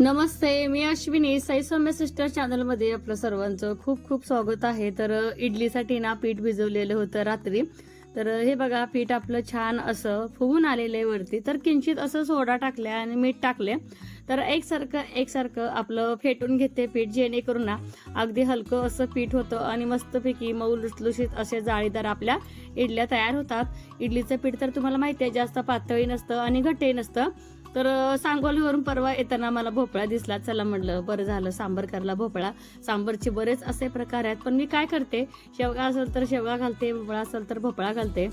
नमस्ते मी अश्विनी. साई सौम्य सिस्टर चॅनलमध्ये आपलं सर्वांचं खूप खूप स्वागत आहे. तर इडलीसाठी ना पीठ भिजवलेलं होतं रात्री. तर हे बघा पीठ आपलं छान असं फुगून आलेलं आहे वरती. तर किंचित असं सोडा टाकल्या आणि मीठ टाकले. तर एकसारखं एकसारखं आपलं फेटून घेते पीठ जेणेकरून ना अगदी हलकं असं पीठ होतं आणि मस्तपैकी मऊ लुसलुशीत असे जाळीदार आपल्या इडल्या तयार होतात. इडलीचं पीठ तर तुम्हाला माहिती आहे जास्त पातळी नसतं आणि घट्टही नसतं. तर सांगोलीवरून परवा येताना मला भोपळा दिसला. चला म्हटलं बरं झालं सांबर करला भोपळा. सांबरचे बरेच असे प्रकार आहेत. पण मी काय करते शेवगा असेल तर शेवगा घालते भोपळा असेल तर भोपळा घालते.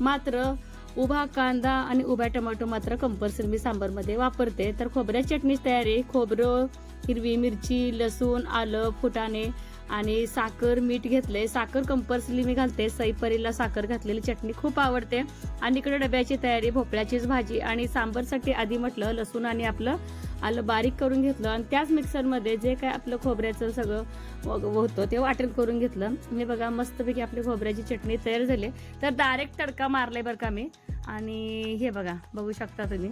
मात्र उभा कांदा आणि उभा टोमॅटो मात्र कंपल्सरी मी सांबरमध्ये वापरते. तर खोबऱ्या चटणीची तयारी खोबरं हिरवी मिरची लसूण आलं फुटाणे आणि साखर मीठ घेतले साखर कंपल्सरी मी घालते. सईपरीला साखर घातलेली चटणी खूप आवडते. आणि इकडे डब्याची तयारी भोपळ्याचीच भाजी आणि सांबरसाठी आधी म्हटलं लसूण आणि आपलं आलं बारीक करून घेतलं. आणि त्याच मिक्सरमध्ये जे काय आपलं खोबऱ्याचं सगळं व- होतं ते वाटण करून घेतलं. मी बघा मस्तपैकी आपली खोबऱ्याची चटणी तयार झाली. तर डायरेक्ट तडका मारलाय बरं का मी. आणि हे बघा बघू शकता तुम्ही.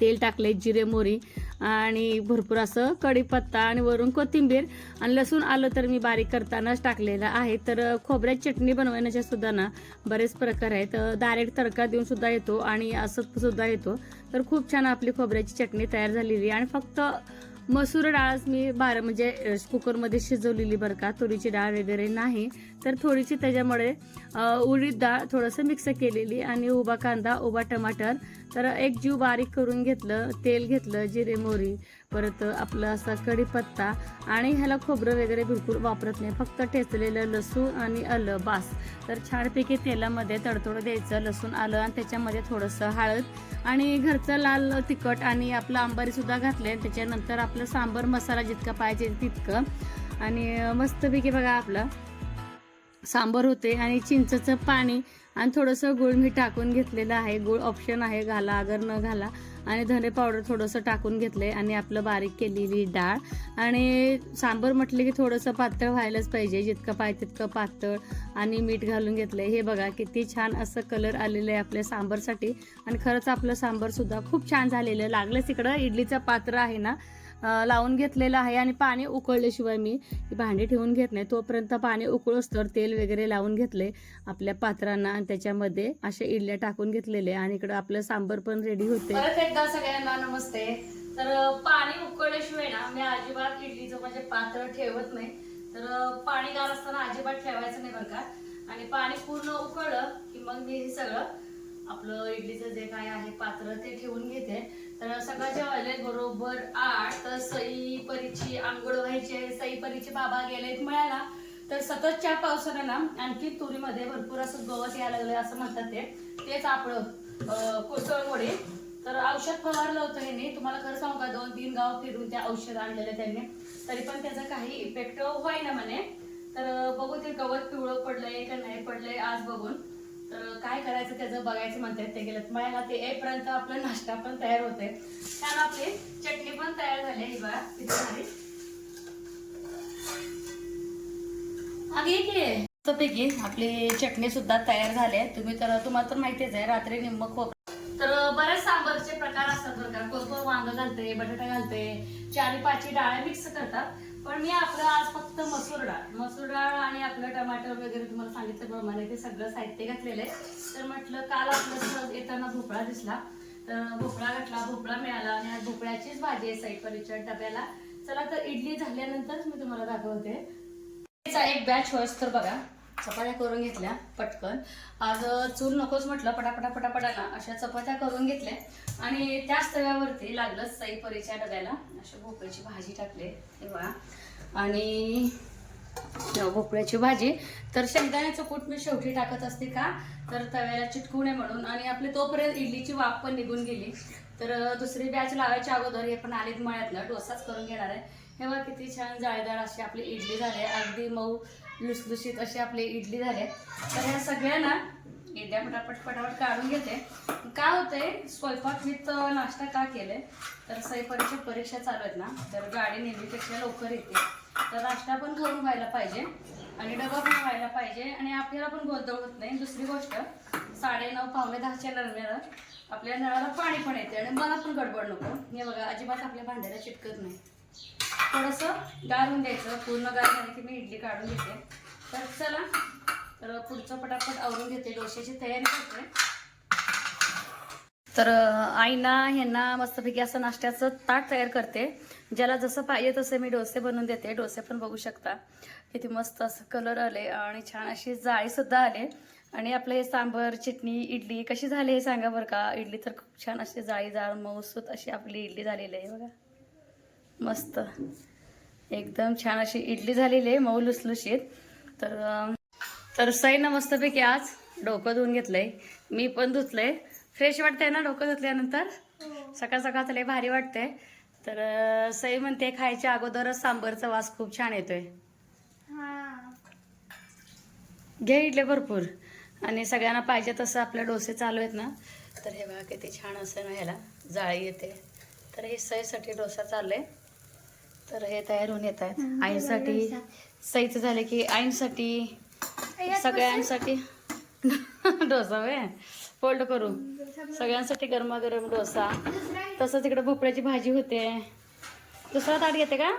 तेल टाकले जिरे मोरी आणि भरपूर असं कढीपत्ता आणि वरून कोथिंबीर आणि लसूण आलं तर मी बारीक करतानाच टाकलेलं आहे. तर खोबऱ्याची चटणी बनवण्याच्या सुद्धा ना बरेच प्रकार आहेत. डायरेक्ट तडका देऊन सुद्धा येतो आणि असं सुद्धा येतो. तर खूप छान आपली खोबऱ्याची चटणी तयार झालेली आहे. आणि फक्त मसूर डाळच मी बारा म्हणजे कुकरमध्ये शिजवलेली बरं का तुरीची डाळ वगैरे नाही. तर थोडीशी त्याच्यामुळे उडीद डाळ थोडंसं मिक्स केलेली आणि उभा कांदा उभा टमाटर. तर एक जीव बारीक करून घेतलं तेल घेतलं जिरे मोहरी परत आपलं असा कढीपत्ता आणि ह्याला खोबरं वगैरे बिलकुल वापरत नाही. फक्त ठेचलेलं लसूण आणि आलं बास. तर छानपैकी तेलामध्ये तडतोड द्यायचं लसूण आलं आणि त्याच्यामध्ये थोडंसं हळद आणि घरचं लाल तिखट आणि आपलं आंबारीसुद्धा घातलं घातले त्याच्यानंतर आपलं सांबर मसाला जितका पाहिजे तितकं. आणि मस्तपैकी बघा आपलं. सांबर होते आणि चिंचचं पाणी आणि थोडंसं गुळ मी टाकून घेतलेलं आहे. गुळ ऑप्शन आहे घाला अगर न घाला. आणि धने पावडर थोडंसं टाकून घेतलं आहे आणि आपलं बारीक केलेली डाळ. आणि सांबर म्हटलं की थोडंसं पातळ व्हायलाच पाहिजे जितकं पाहिजे तितकं पातळ. आणि मीठ घालून घेतलंय. हे बघा किती छान असं कलर आलेलं आहे आपल्या सांबरसाठी. आणि खरंच आपलं सांबरसुद्धा खूप छान झालेलं लागलंच इकडं इडलीचं पात्र आहे ना. लावून घेतलेलं आहे आणि पाणी उकळल्याशिवाय मी ही भांडी ठेवून घेत नाही. तोपर्यंत पाणी उकळोस तर तेल वगैरे लावून घेतले आपल्या पात्रांना आणि त्याच्यामध्ये असे इडल्या टाकून घेतलेले आणि इकडं आपलं सांबर पण रेडी होते. परत एकदा सगळ्यांना नमस्ते. तर पाणी उकळल्याशिवाय ना मी अजिबात इडलीचं म्हणजे पात्र ठेवत नाही. तर पाणी गार असताना अजिबात ठेवायचं नाही बरं का. आणि पाणी पूर्ण उकळलं की मग मी हे सगळं आपलं इडलीचं जे काय आहे पात्र ते ठेवून घेते. तर सकाळच्या वाजले बरोबर आठ तर सई परीची आंघोळ व्हायची आहे. सई परीचे बाबा गेलेत मिळाला तर सततच्या पावसानं ना आणखी तुरीमध्ये भरपूर असं गवत यायला लागलं असं म्हणतात ते. तेच आपलं अं, कोसळमुळे तर औषध फवारलं होतं ह्यांनी. तुम्हाला खरं सांगू का दोन तीन गाव फिरून त्या औषध आणलेलं त्यांनी. तरी पण त्याचा काही इफेक्ट होईना म्हणे. तर बघू ते गवत पिवळं पडलंय का नाही पडलंय आज बघून. तर काय करायचं त्याचं बघायचं म्हणतात ते गेलं मला ते येईपर्यंत आपला नाश्ता पण तयार होते छान आपली चटणी पण तयार झाली ही बघा किती झाली की. पैकी आपली चटणी सुद्धा तयार झाली आहे. तुम्ही तर तुम्हाला तर माहितीच आहे रात्री निम्म खोप तर बरेच सांबरचे प्रकार असतात बरं का. कोण वांग घालते बटाटा घालते चारी पाची डाळ मिक्स करतात. पण मी आपलं आज फक्त मसूर डाळ. मसूर डाळ आणि आपलं टमाटर वगैरे तुम्हाला सांगितल्याप्रमाणे ते सगळं साहित्य घातलेलं आहे. तर म्हटलं काल आपलं येताना भोपळा दिसला. तर भोपळा घातला भोपळा मिळाला आणि आज भोपळ्याचीच भाजी आहे साईपरीच्या डब्याला. चला तर इडली झाल्यानंतरच मी तुम्हाला दाखवते. एक बॅच होस तर बघा. चपात्या करून घेतल्या पटकन. आज चूल नकोच म्हटलं पटापटा पटापटाला अशा चपात्या करून घेतल्या. आणि त्याच तव्यावरती लागलं सई परीच्या डब्याला. अशा भोपळ्याची भाजी टाकले. हे आणि भोपळ्याची भाजी. तर शेंगदाण्याचं कूट मी शेवटी टाकत असते का? तर तव्याला चिटकू नये म्हणून. आणि आपली तोपर्यंत इडलीची वाफ पण निघून गेली. तर दुसरी बॅच लावायच्या अगोदर हे पण आलीत मळ्यातलं डोसाच करून घेणार आहे. हे बघा किती छान जाळीदार अशी आपली इडली झाली आहे. अगदी मऊ लुसलुशीत अशी आपली इडली झाले तर ह्या सगळ्यांना इडल्या पटापट पटापट काढून घेते. काय होतंय स्वयंपाक मी नाश्ता का केले तर सईपरीच्या परीक्षा चालू आहेत ना तर गाडी नेहमीपेक्षा लवकर येते. तर नाश्ता पण करून व्हायला पाहिजे आणि डबा पण व्हायला पाहिजे आणि आपल्याला पण गोंधळ होत नाही. दुसरी गोष्ट साडेनऊ पावणे दहाच्या दरम्यान आपल्या नळाला पाणी पण येते आणि मला पण गडबड नको. हे बघा अजिबात आपल्या भांड्याला चिटकत नाही. थोडंसं गारून द्यायचं. पूर्ण गार झालं की मी इडली काढून घेते. तर चला तर पुढचं पटापट आवरून घेते. डोश्याची तयारी करते. तर आईना ह्यांना मस्तपैकी असं नाश्त्याचं ताट तयार करते. ज्याला जसं पाहिजे तसं मी डोसे बनवून देते. डोसे पण बघू शकता. किती मस्त असं कलर आले आणि छान अशी जाळीसुद्धा आले. आणि आपलं हे सांबर चटणी इडली कशी झाली हे सांगा बरं का? इडली तर खूप छान अशी जाळी जाळ मऊसूत अशी आपली इडली झालेली आहे बघा. मस्त. एकदम छान अशी इडली झालेली आहे मऊ लुसलुशीत. तर तर सईनं मस्तपैकी आज डोकं धुवून घेतलंय. मी पण धुतलंय. फ्रेश वाटतंय ना डोकं धुतल्यानंतर? सकाळ सकाळ लय भारी वाटतंय. तर सई म्हणते खायच्या अगोदरच सांबरचा वास खूप छान येतोय. घे इडले भरपूर. आणि सगळ्यांना पाहिजे तसं आपले डोसे चालू आहेत ना. तर हे बघा किती छान असं ना ह्याला जाळी येते. तर हे सईसाठी डोसा चाललंय. तर हे तयार होऊन येत आहेत. आईसाठी सईचं झालं की आईंसाठी सगळ्यांसाठी डोसा वे फोल्ड करू. सगळ्यांसाठी गरमागरम डोसा. तसंच इकडे भोपळ्याची भाजी होते. दुसरा ताट घेते का?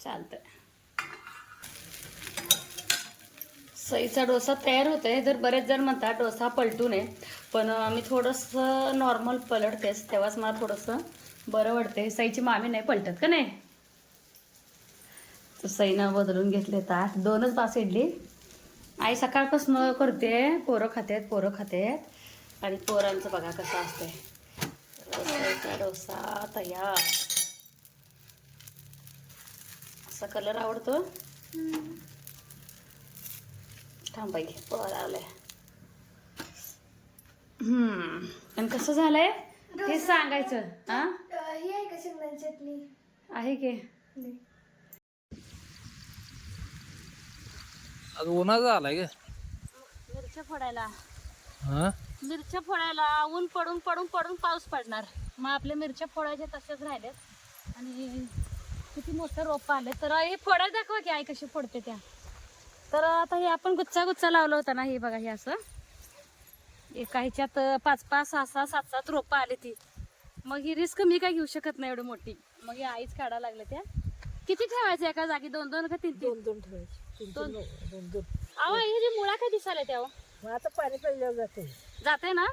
चालतंय. सईचा डोसा तयार होतोय. जर बरेच जण म्हणतात डोसा पलटू नये पण मी थोडंसं नॉर्मल पलटतेच तेव्हाच मला थोडंसं बरं वाटते सईची मामी नाही पलटत का नाही? तर सईनं बदलून घेतले ताट दोनच बास इडली. आई सकाळपासून करते. पोरं खातेत पोरं खातेत आणि पोरांचं बघा कसं असतंय. डोसा तयार. असा कलर आवडतो? थांबाई पोर आलंय हम्म. आणि कसं झालंय? ते सांगायचं हा? ही आहे का शेंगदाणे चटणी? आहे की. आज उन्हाचा आलाय ग. मिरच्या फोडायला. हा? मिरच्या फोडायला. ऊन पडून पडून पडून पाऊस पडणार. मग आपल्या मिरच्या फोडायच्या तसेच राहिलेत. आणि किती मोठं रोप आले. तर हे फोडायला दाखवा की आई कशी फोडते त्या. तर आता हे आपण गुच्चा गुच्चा लावला होता ना हे बघा हे असं. एका ह्याच्यात पाच पाच सहा सहा सात सात रोपं आले ती. मग ही रिस्क मी काय घेऊ शकत नाही एवढी मोठी. मग ही आईच काढायला लागल्या त्या. किती ठेवायचं एका जागी? दोन दोन का तीन तीन? दोन ठेवायचे. दोन. दोन दोन अहो हे जी मुळा काय दिसायला त्या मग आता पाणी पडल्यावर जाते. जाते ना?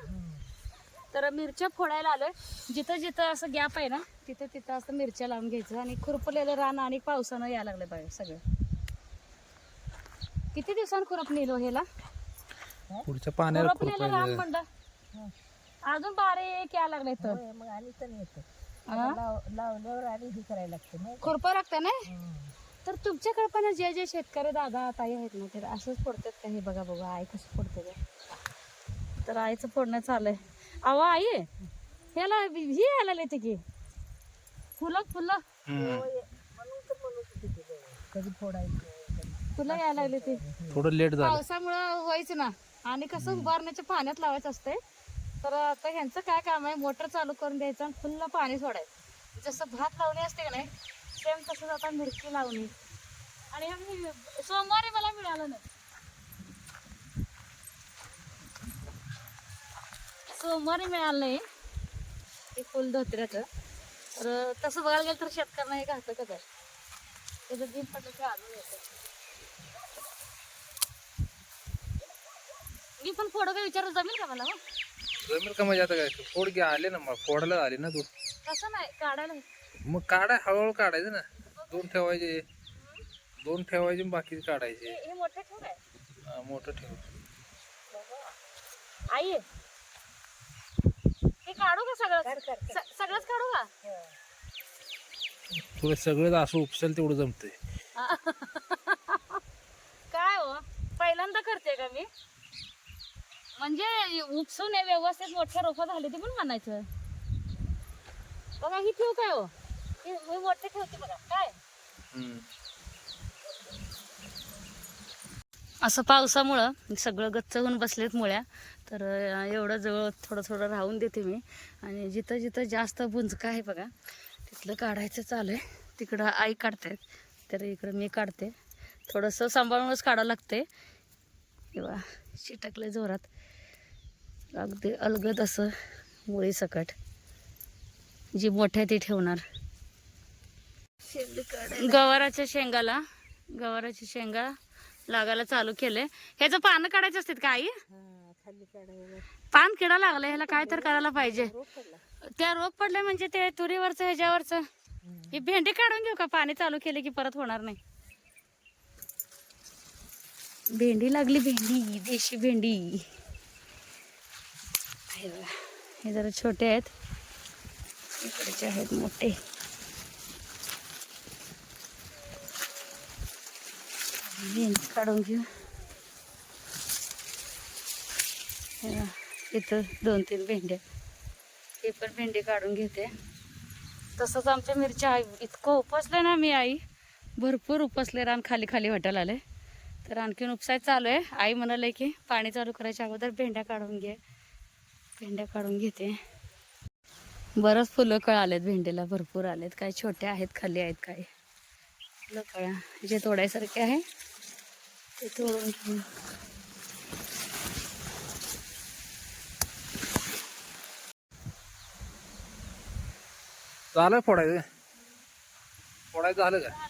तर मिरच्या फोडायला आलोय. जिथं जिथं असं गॅप आहे ना तिथं तिथं असं मिरच्या लावून घ्यायचं. आणि खुरपलेलं रान आणि पावसानं यायला लागलं बघा सगळं. किती दिवसांनी खुरप नेलो ह्याला? पुढच्या पाण्याला म्हणलं. अजून बारीक यायला लागले तर होय, मग आणि तर येतं. हा? लाव लावल्यावर आणि हे करायला लागतं मग. खुरपा लागतं ना? तर तुमच्याकडे पण जे जे शेतकरी दादा ताई आहेत ना ते असंच फोडतात का? हे बघा बघा आई कसं फोडते ते तर आईचं फोडणं चालू आहे अहो आई ह्याला ही यायला लागले की? फुलं फुलं. कधी फोडायचं फुलं यायला लागले ते थोडं लेट झालं. पावसामुळं व्हायचं ना. आणि कसं उभारण्याच्या पाण्यात लावायचं असतंय. तर आता ह्यांचं काय काम आहे? मोटर चालू करून द्यायचं आणि फुल्ल पाणी सोडायचं. जसं भात लावणी असते का नाही सेम तसंच आता मिरची लावणी. आणि सोमवारी मला मिळालं नाही. सोमवारी मिळालं नाही. ते फुल धोत्र्याचं. तर तसं बघायला गेलं तर शेतकऱ्यांना हे घालतं का तर. त्याचं दिन पडलं की अजून येतं. मी पण फोडो काय विचारत जमेल का मला हो? जमेल का म्हणजे आता काय? फोड घ्या आले ना मग. फोडायला आले ना तू. तसं नाही काढायला मग काढाय हळूहळू काढायचं ना. दोन ठेवायचे. दोन ठेवायचे आणि बाकीचे काढायचे. हे हे मोठं ठेव काय? हा, मोठं ठेव. आई हे काढू का सगळं? स- सगळंच काढू का? तुला सगळं असं उपसेल तेवढं जमतंय. काय हो? पहिल्यांदा करते का मी? म्हणजे उपसून हे व्यवस्थित मोठ्या रोपा झाले ते पण म्हणायचं बघा ही ठेव काय हो? हे मोठे ठेवते बघा. काय. असं पावसामुळं सगळं गच्च होऊन बसलेत मुळ्या. तर एवढं जवळ थोडं थोडं राहून देते मी. आणि जिथं जिथं जास्त बुंजका आहे बघा तिथलं काढायचं चालू आहे. तिकडं आई काढते तर इकडं मी काढते. थोडंसं सांभाळूनच काढावं लागते किंवा चिटकले जोरात. अगदी अलगद असं मुळी सकट. जी मोठ्या ती ठेवणार. गवाराच्या शेंगाला गवाराच्या शेंगा लागायला चालू केले. ह्याचं पानं काढायचं असतात का आई? हा खाली काढायला. पान किडा लागला ह्याला काय तर करायला पाहिजे. त्या रोग पडले म्हणजे ते तुरीवरचं ह्याच्यावरचं. ही भेंडी काढून घेऊ का? पाणी चालू केले की परत होणार नाही. भेंडी लागली भेंडी देशी भेंडी. हे बघा, हे जरा छोटे आहेत. इकडचे आहेत मोठे. बीन्स काढून घेऊ. इथं दोन तीन भेंड्या. हे पण भेंडी काढून घेते. तसंच आमच्या मिरच्या आई इतकं उपसलं ना मी आई. भरपूर उपसले रान खाली खाली वाटायला आले तर आणखीन उपसाय चालू आहे. आई म्हणाले की पाणी चालू करायच्या अगोदर भेंड्या काढून घे. भेंड्या काढून घेते. बरंच फुलं कळ आलेत भेंडीला भरपूर आलेत. काही छोटे आहेत खाली आहेत काही फुलं कळ्या जे तोडायसारखे आहे ते तोडून घेऊन. झालं फोडायचं? फोडायचं झालं काय का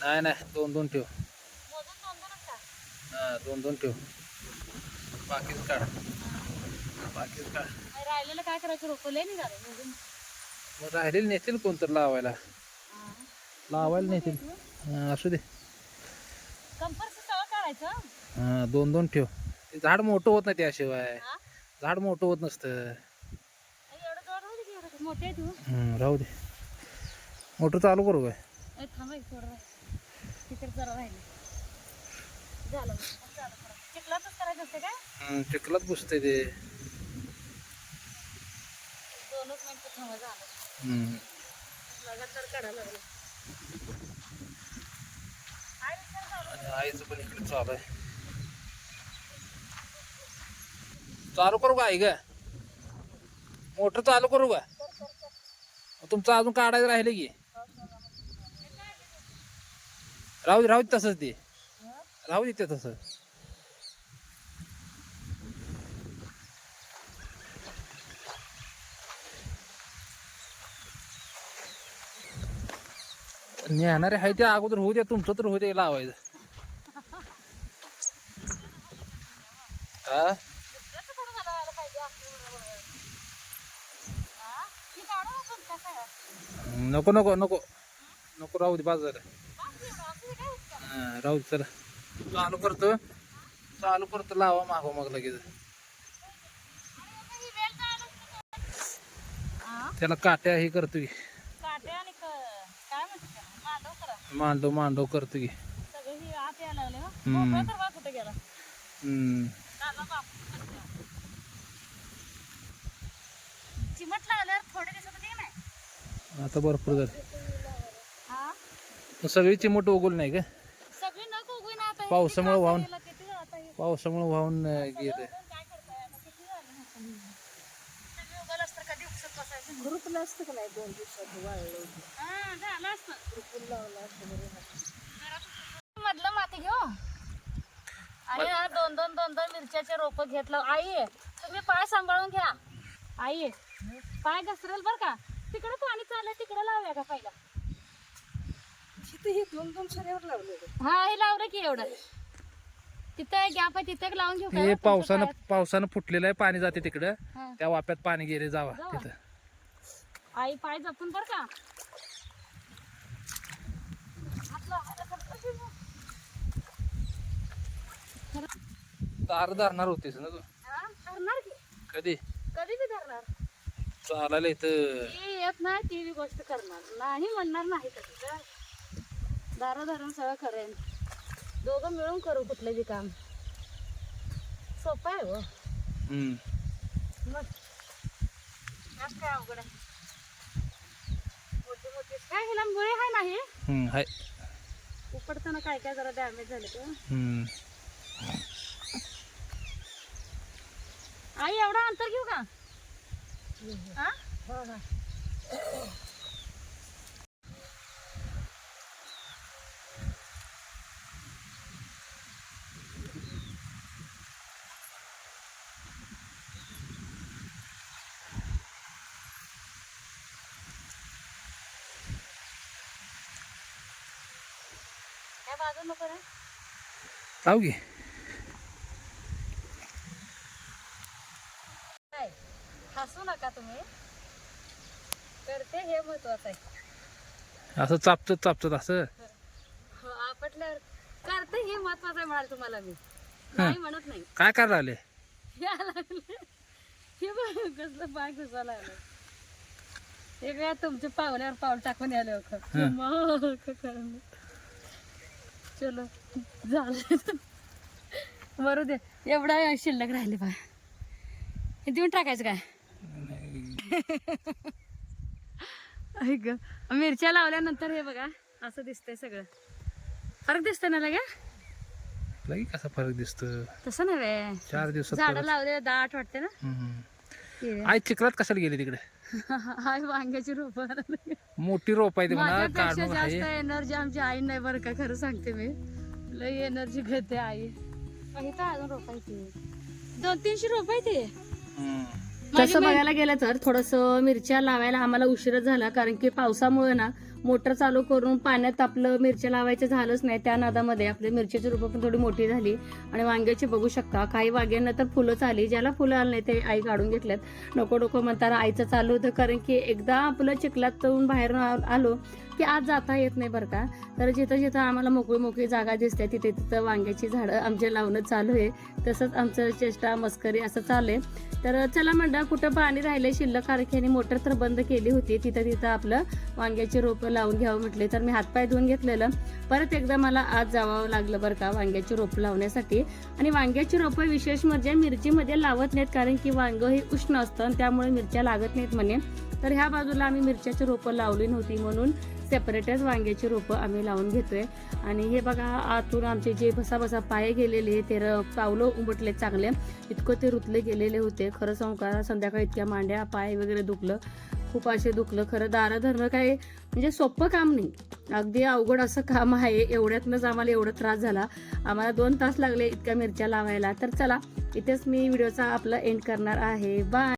नाही नाही दोन दोन ठेव मोजून दोन दोनच का हा दोन दोन ठेव. बाकीच काढ. बाकीच काढ. राहिलेलं काय करायचं? रोपं लय निघाले मग राहिलेली नेतील कोणतर लावायला. लावायला नेतील. हा, असू दे. कंपल्सरी सगळं काढायचं? हा दोन दोन ठेव. ते झाड मोठं होत नाही त्याशिवाय? झाड मोठं होत नसतं. राहू दे मोठे तू. राहू मोटर चालू करू काय? थांब थोडं तिकडे जरा राहिले. झालं. चिखलातच करायचं असते काय? हम्म, चिखलात पुसते ते. दोनच मिनिटं थांबा झालं. हम्म. लगातार काढायला लागलं. आई विचार चालू आणि आईचं पण इकडे चालू आहे. चालू करू का आई ग? मोटर चालू करू का? तुमचं अजून काढायचं राहिले की. राहू राहू तसंच ते. राहू दे ते तसं. नेणारे आहे ते अगोदर होऊ द्या तुमचं तर होऊ दे लावायचं. हा? नको नको नको. नको राहू दे बाजार हा, राहू दे चला. चालू करतो. चालू करतो लावा मागो मग लगेच? त्याला काट्या हे करतो की. त्याला? मांडव करा. मांडव करतो की. आत भरपूर झाले. हा? सगळी चिमट उगवली नाही का सगळी नको उगवी ना आता हे पावसामुळे वाहून हे पावसामुळे वाहून गेलं. असतं का? नाही? दोन दिवसात वाळलं हा असतं. लावलं असतं. मधलं माती घेऊ? आणि हा दोन दोन दोन दोन मिरच्याचे रोप घेतलं. आई तुम्ही पाय सांभाळून घ्या. आई पाय घसरेल बर का? तिकडे पाणी चाललंय तिकडे लावूया का पहिला? तिथे हे दोन दोन सऱ्यावर लावलं होतं. हा हे लावलं की एवढं. तिथं गॅप आहे तिथे एक लावून घेऊ का? हे तुमचं पावसानं पावसानं फुटलेलं आहे पाणी जाते तिकडं. हा. त्या वाप्यात पाणी गेले जावा जावा. तिथं. आई पाय जपून बर का? तर- तार धरणार होतीस ना तू? हा, धरणार की? कधी? कधी बी धरणार. चालायला इथं. ती येत नाही ती बी गोष्ट करणार. नाही म्हणणार नाही कधी. काय दारा धरून सगळं करेन दोघं मिळून करू कुठलं बी काम. सोपं आहे हो. हम्म. मग. आज काय अवघड आहे? मोठी मोठी. काय हिला मुळे आहे नाही? हम्म, हाय. उपडताना काय काय जरा डॅमेज झाले तर हम्म. आई एवढं अंतर घेऊ का? हा हा. बाजू नको लावू घे काय हसू नका तुम्ही. करते हे महत्वाचं आहे. असं चापचत चापचत असं. हो, आपटल्यावर करते हे महत्वाचं आहे म्हणाल तुम्हाला मी. नाही म्हणत नाही. काय करायला आले या लागले हे बघ कसलं पाय घुसायला लागलं हे काय तुमच्या पावल्यावर पाऊल टाकून आले हो. चलो झालं. बरोबर दे. एवढा शिल्लक राहिले बा. हे देऊन टाकायचं काय? ऐक ग. मिरच्या लावल्यानंतर हे बघा असं दिसतंय सगळं. फरक दिसतंय ना लगे? लगी कसा फरक दिसतो तसं नव्हे. चार दिवसात झाडं. लावले दाट वाटते ना. आई चिखलात कशाला गेली तिकडे? हाय वांग्याची रोप मोठी रोप आहे ती म्हणा माझ्यापेक्षा काढून जास्त आहे एनर्जी आमची आई नाही बरं का खरं सांगते मी. लई एनर्जी घेते आई. अजून रोप आहे ते दोन तीनशे रोप आहे ते हम्म. तसं बघायला गेलं तर थोडस मिरच्या लावायला आम्हाला उशीरच झाला कारण की पावसामुळे ना मोटर चालू करून पाण्यात आपलं मिरच्या लावायचं झालंच नाही त्या नादामध्ये आपली मिरच्याची रोपं पण थोडी मोठी झाली. आणि वांग्याची बघू शकता काही वांग्यांना तर फुलंच आली ज्याला फुलं आलं नाही ते आई काढून घेतल्यात. नको नको म्हणताना आईचं चालू होतं कारण की एकदा आपलं चिखलात बाहेर आ- आलो की आज जाता येत नाही बरं का. तर जिथं जिथं आम्हाला मोकळी मोकळी जागा दिसते तिथे तिथं वांग्याची झाडं आमचे लावणं चालू आहे. तसंच आमचं चेष्टा मस्करी असं चालू आहे. तर चला म्हणलं कुठं पाणी राहिलं शिल्लक आणि मोटर तर बंद केली होती तिथं तिथं आपलं वांग्याची रोपं लावून घ्यावं म्हटले तर मी हातपाय धुवून घेतलेलं. परत एकदा मला आज जावं लागलं बरं का वांग्याची रोपं लावण्यासाठी. आणि वांग्याची रोपं विशेष म्हणजे मिरचीमध्ये लावत नाहीत कारण की वांग हे उष्ण असतं आणि त्यामुळे मिरच्या लागत नाहीत म्हणे. तर ह्या बाजूला आम्ही मिरच्याची रोपं लावली नव्हती म्हणून सेपरेटच वांग्याची रोपं आम्ही लावून घेतोय. आणि हे बघा आतून आमचे जे बसा बसा पाय गेलेले ते र- पावलं उमटले चांगले. इतकं ते रुतले गेलेले होते. खरं सांगू का संध्याकाळी इतक्या मांड्या पाय वगैरे दुखलं. खूप असे दुखलं. खरं दार धरणं काय म्हणजे सोपं काम नाही. अगदी अवघड असं काम आहे. एवढ्यातनंच आम्हाला एवढा त्रास झाला. आम्हाला दोन तास लागले इतक्या मिरच्या लावायला. तर चला इथेच मी व्हिडिओचा आपला एंड करणार आहे. बाय